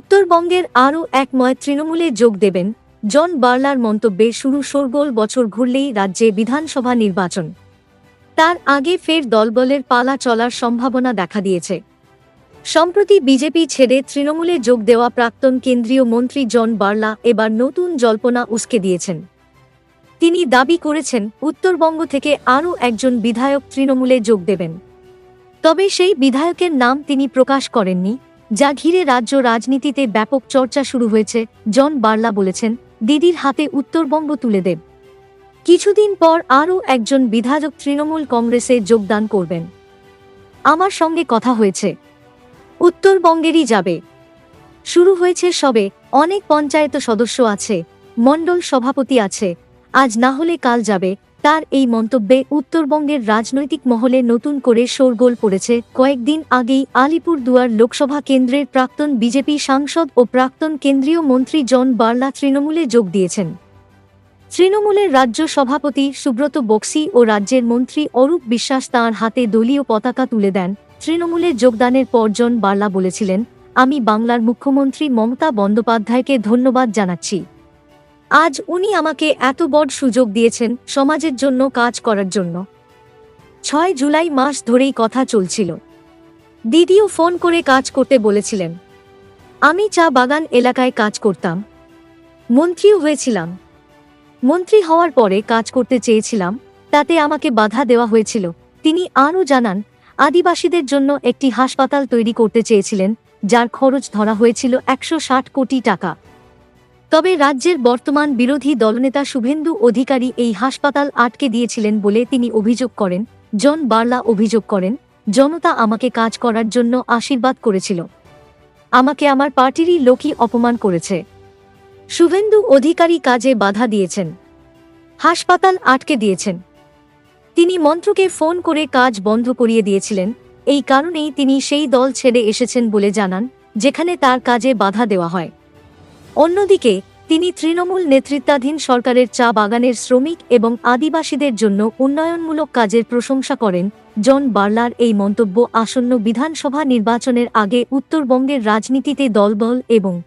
উত্তরবঙ্গের আরও এক ময় তৃণমূলে যোগ দেবেন জন বার্লার মন্তব্যে শুরু শোরগোল বছর ঘুরলেই রাজ্যে বিধানসভা নির্বাচন। তার আগে ফের দলবলের পালা চলার সম্ভাবনা দেখা দিয়েছে। সম্প্রতি বিজেপি ছেড়ে তৃণমূলে যোগ দেওয়া প্রাক্তন কেন্দ্রীয় মন্ত্রী জন বার্লা এবার নতুন জল্পনা উস্কে দিয়েছেন। তিনি দাবি করেছেন, উত্তরবঙ্গ থেকে আরও একজন বিধায়ক তৃণমূলে যোগ দেবেন। তবে সেই বিধায়কের নাম তিনি প্রকাশ করেননি। যা ঘিরে রাজ্য রাজনীতিতে ব্যাপক চর্চা শুরু হয়েছে, জন বার্লা বলেছেন, দিদির হাতে উত্তরবঙ্গ তুলে দেব। কিছুদিন পর আরও একজন বিধায়ক তৃণমূল কংগ্রেসে যোগদান করবেন। আমার সঙ্গে কথা হয়েছে। উত্তরবঙ্গেরই যাবে। শুরু হয়েছে সবে, অনেক পঞ্চায়েত সদস্য আছে, মণ্ডল সভাপতি আছে, আজ না হলে কাল যাবে তার এই মন্তব্যে উত্তরবঙ্গের রাজনৈতিক মহলে নতুন করে শোরগোল পড়েছে। কয়েকদিন আগেই আলিপুর দুয়ার লোকসভা কেন্দ্রের প্রাক্তন বিজেপি সাংসদ ও প্রাক্তন কেন্দ্রীয় মন্ত্রী জন বার্লা তৃণমূলে যোগ দিয়েছেন। তৃণমূলের রাজ্য সভাপতি সুব্রত বক্সি ও রাজ্যের মন্ত্রী অরূপ বিশ্বাস তাঁর হাতে দলীয় পতাকা তুলে দেন। তৃণমূলে যোগদানের পর জন বার্লা বলেছিলেন, আমি বাংলার মুখ্যমন্ত্রী মমতা বন্দ্যোপাধ্যায়কে ধন্যবাদ জানাচ্ছি। আজ উনি আমাকে এত বড় সুযোগ দিয়েছেন সমাজের জন্য, কাজ করার জন্য। ছয় জুলাই মাস ধরেই কথা চলছিল। দিদিও ফোন করে কাজ করতে বলেছিলেন। আমি চা বাগান এলাকায় কাজ করতাম। মন্ত্রীও হয়েছিলাম। মন্ত্রী হওয়ার পরে কাজ করতে চেয়েছিলাম, তাতে আমাকে বাধা দেওয়া হয়েছিল। তিনি আরও জানান, আদিবাসীদের জন্য একটি হাসপাতাল তৈরি করতে চেয়েছিলেন, যার খরচ ধরা হয়েছিল একশো ষাট কোটি টাকা। তবে রাজ্যের বর্তমান বিরোধী দলনেতা শুভেন্দু অধিকারী এই হাসপাতাল আটকে দিয়েছিলেন বলে তিনি অভিযোগ করেন। জন বার্লা অভিযোগ করেন, জনতা আমাকে কাজ করার জন্য আশীর্বাদ করেছিল। আমাকে আমার পার্টিরই লোকই অপমান করেছে। শুভেন্দু অধিকারী কাজে বাধা দিয়েছেন। হাসপাতাল আটকে দিয়েছেন। তিনি মন্ত্রকে ফোন করে কাজ বন্ধ করিয়ে দিয়েছিলেন। এই কারণেই তিনি সেই দল ছেড়ে এসেছেন বলে জানান, যেখানে তার কাজে বাধা দেওয়া হয়। অন্যদিকে, তিনি তৃণমূল নেতৃত্বাধীন সরকারের চা বাগানের শ্রমিক এবং আদিবাসীদের জন্য উন্নয়নমূলক কাজের প্রশংসা করেন জন বার্লার এই মন্তব্য আসন্ন বিধানসভা নির্বাচনের আগে উত্তরবঙ্গের রাজনীতিতে দলবল এবং